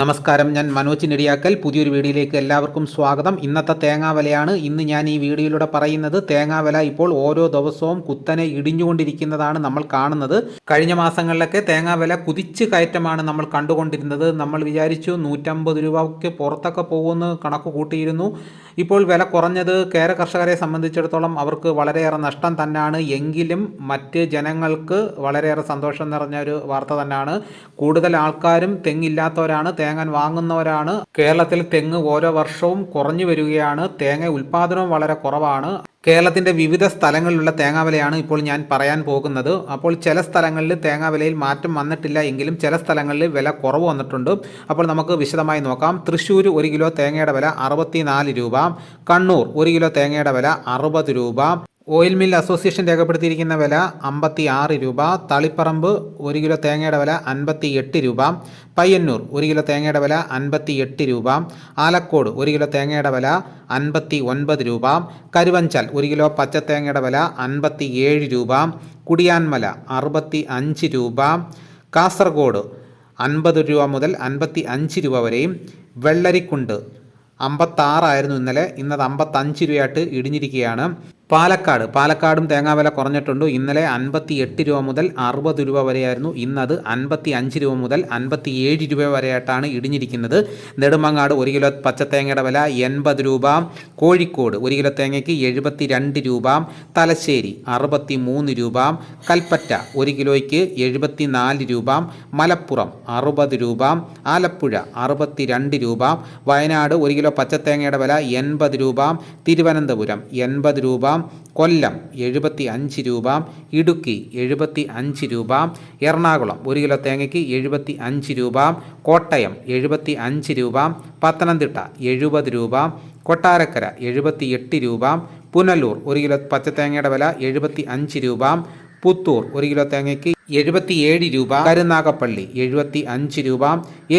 നമസ്കാരം. ഞാൻ മനോജ് നെടിയാക്കൽ. പുതിയൊരു വീഡിയോയിലേക്ക് എല്ലാവർക്കും സ്വാഗതം. ഇന്നത്തെ തേങ്ങാവലയാണ് ഇന്ന് ഞാൻ ഈ വീഡിയോയിലൂടെ പറയുന്നത്. തേങ്ങാവല ഇപ്പോൾ ഓരോ ദിവസവും കുത്തനെ ഇടിഞ്ഞുകൊണ്ടിരിക്കുന്നതാണ് നമ്മൾ കാണുന്നത്. കഴിഞ്ഞ മാസങ്ങളിലൊക്കെ തേങ്ങാവല കുതിച്ച് കയറ്റമാണ് നമ്മൾ കണ്ടുകൊണ്ടിരുന്നത്. നമ്മൾ വിചാരിച്ചു നൂറ്റമ്പത് രൂപയ്ക്ക് പുറത്തൊക്കെ പോകുമെന്ന് കണക്ക് കൂട്ടിയിരുന്നു. ഇപ്പോൾ വില കുറഞ്ഞത് കേര കർഷകരെ സംബന്ധിച്ചിടത്തോളം അവർക്ക് വളരെയേറെ നഷ്ടം തന്നെയാണ്. എങ്കിലും മറ്റ് ജനങ്ങൾക്ക് വളരെയേറെ സന്തോഷം നിറഞ്ഞ ഒരു വാർത്ത തന്നെയാണ്. കൂടുതൽ ആൾക്കാരും തെങ്ങില്ലാത്തവരാണ് തേങ്ങ വാങ്ങുന്നവരാണ്. കേരളത്തിൽ തെങ്ങ് ഓരോ വർഷവും കുറഞ്ഞു വരികയാണ്. തേങ്ങ ഉൽപ്പാദനവും വളരെ കുറവാണ്. കേരളത്തിന്റെ വിവിധ സ്ഥലങ്ങളിലുള്ള തേങ്ങാവിലയാണ് ഇപ്പോൾ ഞാൻ പറയാൻ പോകുന്നത്. അപ്പോൾ ചില സ്ഥലങ്ങളിൽ തേങ്ങാവിലയിൽ മാറ്റം വന്നിട്ടില്ല എങ്കിലും ചില സ്ഥലങ്ങളിൽ വില കുറവ് വന്നിട്ടുണ്ട്. അപ്പോൾ നമുക്ക് വിശദമായി നോക്കാം. തൃശ്ശൂർ ഒരു കിലോ തേങ്ങയുടെ വില അറുപത്തി രൂപ. കണ്ണൂർ ഒരു കിലോ തേങ്ങയുടെ വില അറുപത് രൂപ. ഓയിൽ മിൽ അസോസിയേഷൻ രേഖപ്പെടുത്തിയിരിക്കുന്ന വില അമ്പത്തി ആറ് രൂപ തളിപ്പറമ്പ് ഒരു കിലോ തേങ്ങയുടെ വില അൻപത്തി എട്ട് രൂപ പയ്യന്നൂർ ഒരു കിലോ തേങ്ങയുടെ വില അൻപത്തി എട്ട് രൂപ ആലക്കോട് ഒരു കിലോ തേങ്ങയുടെ വില അൻപത്തി ഒൻപത് രൂപ കരുവഞ്ചാൽ ഒരു കിലോ പച്ചത്തേങ്ങയുടെ വില അൻപത്തി ഏഴ് രൂപ കുടിയാൻമല അറുപത്തി അഞ്ച് രൂപ കാസർഗോഡ് അൻപത് രൂപ മുതൽ അൻപത്തി അഞ്ച് രൂപ വരെയും വെള്ളരിക്കുണ്ട് അമ്പത്താറായിരുന്നു ഇന്നലെ ഇന്നത് അമ്പത്തഞ്ച് രൂപയായിട്ട് ഇടിഞ്ഞിരിക്കുകയാണ്. പാലക്കാട്. പാലക്കാടും തേങ്ങാവില കുറഞ്ഞിട്ടുണ്ട്. ഇന്നലെ അൻപത്തി എട്ട് രൂപ മുതൽ അറുപത് രൂപ വരെയായിരുന്നു. ഇന്നത് അൻപത്തി അഞ്ച് രൂപ മുതൽ അൻപത്തി ഏഴ് രൂപ വരെയായിട്ടാണ് ഇടിഞ്ഞിരിക്കുന്നത്. നെടുമങ്ങാട് ഒരു കിലോ പച്ചത്തേങ്ങയുടെ വില എൺപത് രൂപ. കോഴിക്കോട് ഒരു കിലോ തേങ്ങയ്ക്ക് എഴുപത്തി രണ്ട് രൂപ. തലശ്ശേരി അറുപത്തി മൂന്ന് രൂപ. കൽപ്പറ്റ ഒരു കിലോയ്ക്ക് എഴുപത്തി നാല് രൂപ. മലപ്പുറം അറുപത് രൂപ. ആലപ്പുഴ അറുപത്തി രണ്ട് രൂപ. വയനാട് ഒരു കിലോ പച്ചത്തേങ്ങയുടെ വില എൺപത് രൂപ. തിരുവനന്തപുരം എൺപത് കൊല്ലം എഴുപത്തി അഞ്ച് രൂപ ഇടുക്കി എഴുപത്തി അഞ്ച് രൂപ എറണാകുളം ഒരു കിലോ തേങ്ങയ്ക്ക് എഴുപത്തി അഞ്ച് രൂപ കോട്ടയം എഴുപത്തി അഞ്ച് രൂപ പത്തനംതിട്ട എഴുപത് രൂപ കൊട്ടാരക്കര എഴുപത്തി എട്ട് രൂപ പുനലൂർ ഒരു കിലോ പച്ചത്തേങ്ങയുടെ വില എഴുപത്തി അഞ്ച് രൂപ പുത്തൂർ ഒരു കിലോ തേങ്ങയ്ക്ക് എഴുപത്തിയേഴ് രൂപ കരുനാഗപ്പള്ളി എഴുപത്തി അഞ്ച് രൂപ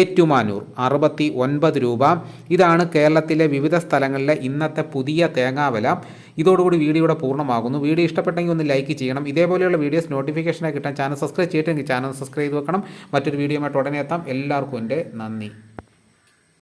ഏറ്റുമാനൂർ അറുപത്തി ഒൻപത് രൂപ. ഇതാണ് കേരളത്തിലെ വിവിധ സ്ഥലങ്ങളിലെ ഇന്നത്തെ പുതിയ തേങ്ങാവില ഇതോടുകൂടി വീഡിയോയുടെ പൂർണമാകുന്നു. വീഡിയോ ഇഷ്ടപ്പെട്ടെങ്കിൽ ഒന്ന് ലൈക്ക് ചെയ്യണം. ഇതേപോലെയുള്ള വീഡിയോസ് നോട്ടിഫിക്കേഷനായി കിട്ടാൻ ചാനൽ സബ്സ്ക്രൈബ് ചെയ്തിട്ടെങ്കിൽ ചാനൽ സബ്സ്ക്രൈബ് ചെയ്ത് വെക്കണം. മറ്റൊരു വീഡിയോയുമായിട്ട് ഉടനെ എത്താം. എല്ലാവർക്കും എന്റെ നന്ദി.